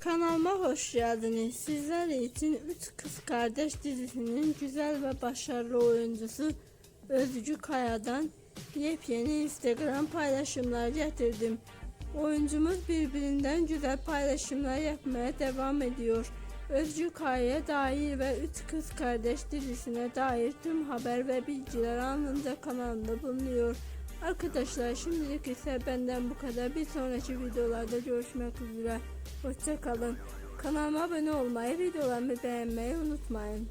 Kanalıma hoş geldiniz. Sizler için Üç Kız Kardeş dizisinin güzel ve başarılı oyuncusu Özgü Kaya'dan yepyeni Instagram paylaşımlar getirdim. Oyuncumuz birbirinden güzel paylaşımlar yapmaya devam ediyor. Özgü Kaya'ya dair ve Üç Kız Kardeş dizisine dair tüm haber ve bilgiler anında kanalımda bulunuyor. Arkadaşlar şimdilik ise benden bu kadar. Bir sonraki videolarda görüşmek üzere. Hoşçakalın. Kanalıma abone olmayı, videolarımı beğenmeyi unutmayın.